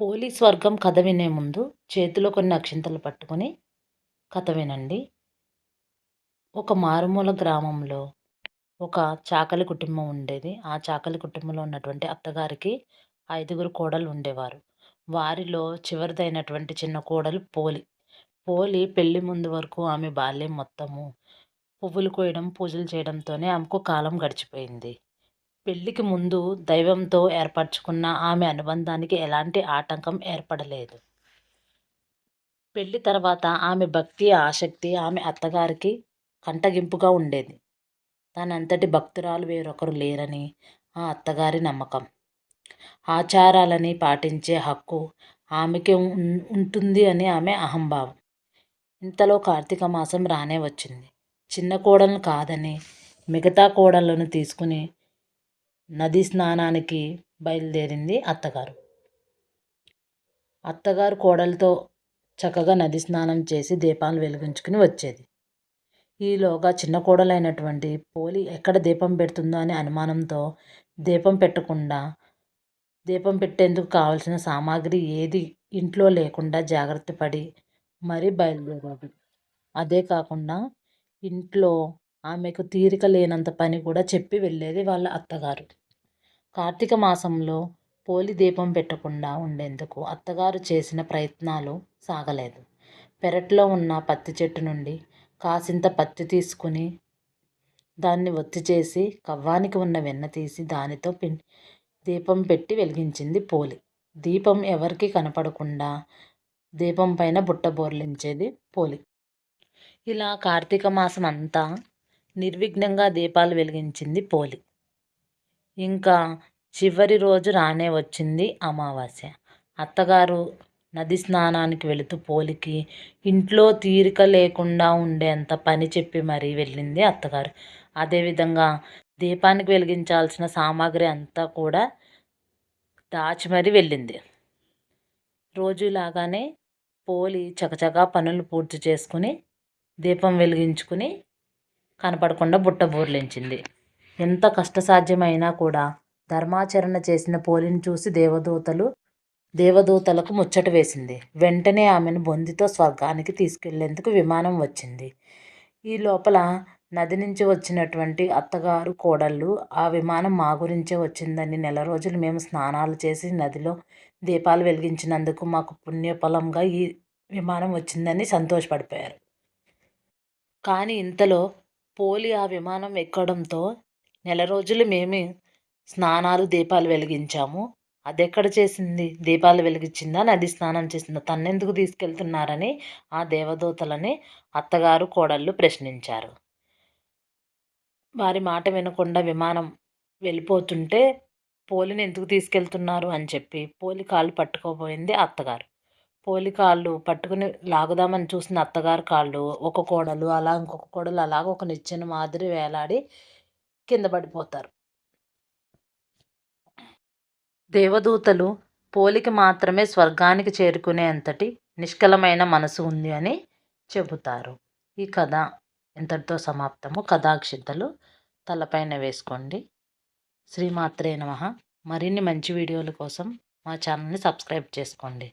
Police వర్గం కథ వినే ముందు చేతిలో కొన్ని అక్షింతలు పట్టుకొని కథ వినండి. ఒక మారుమూల గ్రామంలో ఒక చాకలి కుటుంబం ఉండేది. ఆ చాకలి కుటుంబంలో ఉన్నటువంటి అత్తగారికి ఐదుగురు కోడలు ఉండేవారు. వారిలో చివరిదైనటువంటి చిన్న కోడలు పోలి. పోలి పెళ్ళి ముందు వరకు ఆమె బాల్యం మొత్తము పువ్వులు కోయడం పూజలు చేయడంతోనే ఆమెకు కాలం గడిచిపోయింది. పెళ్ళికి ముందు దైవంతో ఏర్పరచుకున్న ఆమె అనుబంధానికి ఎలాంటి ఆటంకం ఏర్పడలేదు. పెళ్ళి తర్వాత ఆమె భక్తి ఆసక్తి ఆమె అత్తగారికి కంటగింపుగా ఉండేది. తనంతటి భక్తురాలు వేరొకరు లేరని ఆ అత్తగారి నమ్మకం. ఆచారాలని పాటించే హక్కు ఆమెకి ఉంటుంది అని ఆమె అహంభావం. ఇంతలో కార్తీక మాసం రానే వచ్చింది. చిన్న కోడలను కాదని మిగతా కోడలను తీసుకుని నది స్నానానికి బయలుదేరింది అత్తగారు. అత్తగారు కోడలతో చక్కగా నది స్నానం చేసి దీపాలు వెలిగించుకుని వచ్చేది. ఈలోగా చిన్న కోడలైనటువంటి పోలి ఎక్కడ దీపం పెడుతుందో అనే అనుమానంతో దీపం పెట్టకుండా దీపం పెట్టేందుకు కావలసిన సామాగ్రి ఏది ఇంట్లో లేకుండా జాగ్రత్త పడి మరీ బయలుదేరాడు. అదే కాకుండా ఇంట్లో ఆమెకు తీరిక లేనంత పని కూడా చెప్పి వెళ్ళేది వాళ్ళ అత్తగారు కార్తీక మాసంలో పోలి దీపం పెట్టకుండా ఉండేందుకు అత్తగారు చేసిన ప్రయత్నాలు సాగలేదు. పెరట్లో ఉన్న పత్తి చెట్టు నుండి కాసింత పత్తి తీసుకుని దాన్ని ఒత్తి చేసి కవ్వానికి ఉన్న వెన్న తీసి దానితో పిం దీపం పెట్టి వెలిగించింది పోలి. దీపం ఎవరికి కనపడకుండా దీపం పైన బుట్ట బోర్లించేది పోలి. ఇలా కార్తీక మాసం అంతా నిర్విఘ్నంగా దీపాలు వెలిగించింది పోలి. ఇంకా చివరి రోజు రానే వచ్చింది అమావాస్య. అత్తగారు నది స్నానానికి వెళుతూ పోలికి ఇంట్లో తీరిక లేకుండా ఉండేంత పని చెప్పి మరీ వెళ్ళింది అత్తగారు. అదేవిధంగా దీపానికి వెలిగించాల్సిన సామాగ్రి అంతా కూడా దాచి మరీ వెళ్ళింది. రోజులాగానే పోలి చకచకా పనులు పూర్తి చేసుకుని దీపం వెలిగించుకుని కనపడకుండా బుట్ట బోర్లించింది. ఎంత కష్టసాధ్యమైనా కూడా ధర్మాచరణ చేసిన పోలిని చూసి దేవదూతలు దేవదూతలకు ముచ్చట వేసింది. వెంటనే ఆమెను బొందితో స్వర్గానికి తీసుకెళ్ళేందుకు విమానం వచ్చింది. ఈ లోపల నది నుంచి వచ్చినటువంటి అత్తగారు కోడళ్ళు ఆ విమానం మా గురించే వచ్చిందని నెల రోజులు మేము స్నానాలు చేసి నదిలో దీపాలు వెలిగించినందుకు మాకు పుణ్యఫలంగా ఈ విమానం వచ్చిందని సంతోషపడిపోయారు. కానీ ఇంతలో పోలి ఆ విమానం ఎక్కడంతో నెల రోజులు మేమే స్నానాలు దీపాలు వెలిగించాము. అదెక్కడ చేసింది? దీపాలు వెలిగించిందా? నది స్నానం చేసిందా? తన్నెందుకు తీసుకెళ్తున్నారని ఆ దేవదూతలని అత్తగారు కోడళ్ళు ప్రశ్నించారు. వారి మాట వినకుండా విమానం వెళ్ళిపోతుంటే పోలిని ఎందుకు తీసుకెళ్తున్నారు అని చెప్పి పోలి కాలు పట్టుకోబోయింది అత్తగారు. పోలి కాళ్ళు పట్టుకుని లాగుదామని చూసిన అత్తగారు కాళ్ళు ఒక కోడలు అలా ఇంకొక కోడలు అలాగ ఒక నిచ్చెన మాదిరి వేలాడి కింద పడిపోతారు. దేవదూతలు పోలికి మాత్రమే స్వర్గానికి చేరుకునే అంతటి నిష్కలమైన మనసు ఉంది అని చెబుతారు. ఈ కథ ఇంతటితో సమాప్తము. కథాక్షితలు తలపైన వేసుకోండి. శ్రీమాత్రే నమ. మరిన్ని మంచి వీడియోల కోసం మా ఛానల్ని సబ్స్క్రైబ్ చేసుకోండి.